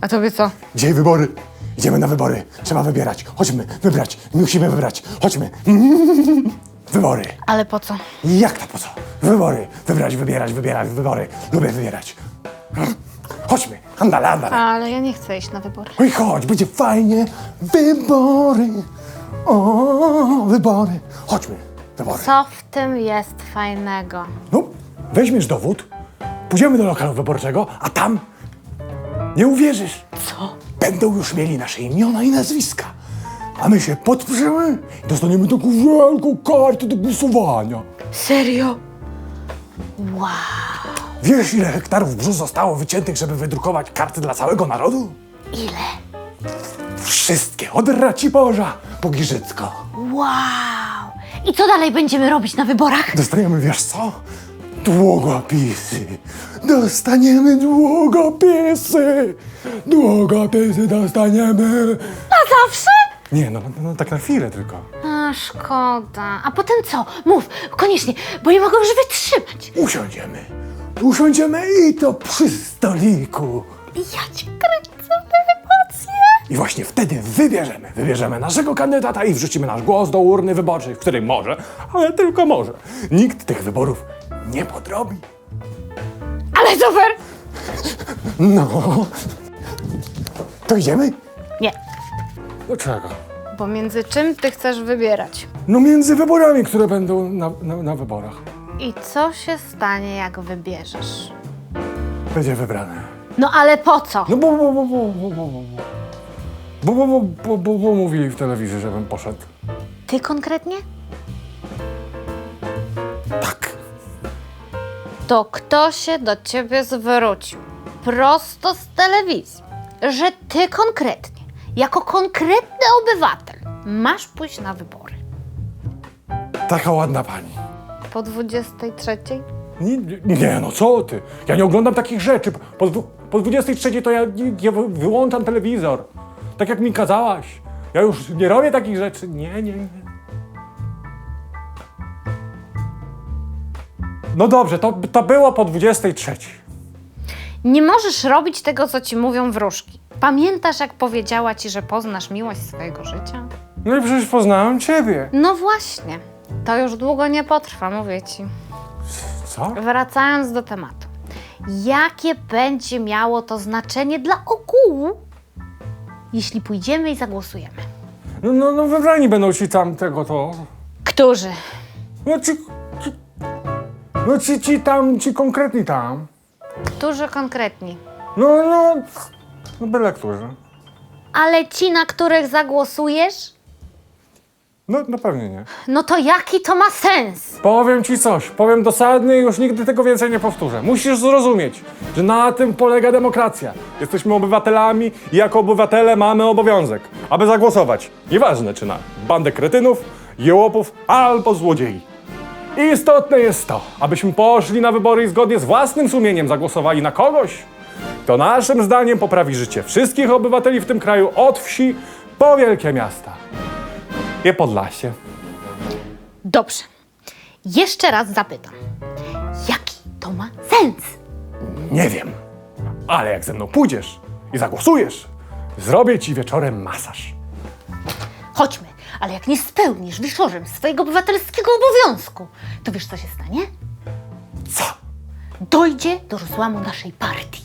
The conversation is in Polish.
A tobie co? Dzisiaj wybory. Idziemy na wybory. Trzeba wybierać. Chodźmy, wybrać. Musimy wybrać. Chodźmy. Wybory. Ale po co? Jak to po co? Wybory. Wybrać, wybierać, wybierać, wybory. Lubię wybierać. Chodźmy. Andale, andale. Ale ja nie chcę iść na wybory. Oj, chodź, będzie fajnie. Wybory. O, wybory. Chodźmy. Wybory. Co w tym jest fajnego? No, weźmiesz dowód, pójdziemy do lokalu wyborczego, a tam nie uwierzysz. Co? Będą już mieli nasze imiona i nazwiska. A my się podprzemy i dostaniemy taką wielką kartę do głosowania. Serio? Wow. Wiesz, ile hektarów brzu zostało wyciętych, żeby wydrukować karty dla całego narodu? Ile? Wszystkie, od Raciborza po Giżycko. Wow. I co dalej będziemy robić na wyborach? Dostaniemy, wiesz co? Długopisy. Dostaniemy długopisy. Długopisy dostaniemy. Na zawsze? Nie, no, no, no tak na chwilę tylko. A, szkoda. A potem co? Mów, koniecznie, bo nie mogę już wytrzymać. Usiądziemy. Usiądziemy i to przy stoliku. Ja cię kręcę te emocje. I właśnie wtedy wybierzemy. Wybierzemy naszego kandydata i wrzucimy nasz głos do urny wyborczej, w której może, ale tylko może, nikt tych wyborów nie podrobi. Ale super! No. To idziemy? Nie, Dlaczego? bo między czym ty chcesz wybierać? No między wyborami, które będą na, na, na wyborach. I co się stanie, jak wybierzesz? Będzie wybrane. No ale po co? No bo, bo, bo, bo, bo, bo, bo. Bo, bo, bo, bo, bo, bo mówili w telewizji, żebym poszedł. Ty konkretnie? To kto się do ciebie zwrócił? Prosto z telewizji, że ty konkretnie, jako konkretny obywatel, masz pójść na wybory. Taka ładna pani. Po 23? Nie, nie, no co ty? Ja nie oglądam takich rzeczy. Po, po 23 to ja, ja wy- wyłączam telewizor. Tak jak mi kazałaś. Ja już nie robię takich rzeczy. Nie, nie, nie. No dobrze, to, to było po 23. Nie możesz robić tego, co ci mówią wróżki. Pamiętasz, jak powiedziała ci, że poznasz miłość swojego życia? No i przecież poznałem ciebie. No właśnie. To już długo nie potrwa, mówię ci. Co? Wracając do tematu. Jakie będzie miało to znaczenie dla ogółu, jeśli pójdziemy i zagłosujemy? No, no, no wybrani będą ci tam tego to. Którzy? No ci, ci no ci, ci tam, ci konkretni tam. Którzy konkretni? No, no, no byle którzy. Ale ci, na których zagłosujesz? No, no pewnie nie. No to jaki to ma sens? Powiem ci coś, powiem dosadnie i już nigdy tego więcej nie powtórzę. Musisz zrozumieć, że na tym polega demokracja. Jesteśmy obywatelami i jako obywatele mamy obowiązek, aby zagłosować. Nieważne czy na bandę kretynów, jełopów albo złodziei. I istotne jest to, abyśmy poszli na wybory i zgodnie z własnym sumieniem zagłosowali na kogoś, kto naszym zdaniem poprawi życie wszystkich obywateli w tym kraju od wsi po wielkie miasta. I Podlasie. Dobrze. Jeszcze raz zapytam. Jaki to ma sens? Nie wiem, ale jak ze mną pójdziesz i zagłosujesz, zrobię ci wieczorem masaż. Chodźmy, ale jak nie spełnisz wieczorem swojego obywatelskiego obowiązku, to wiesz, co się stanie? Co? Dojdzie do rozłamu naszej partii.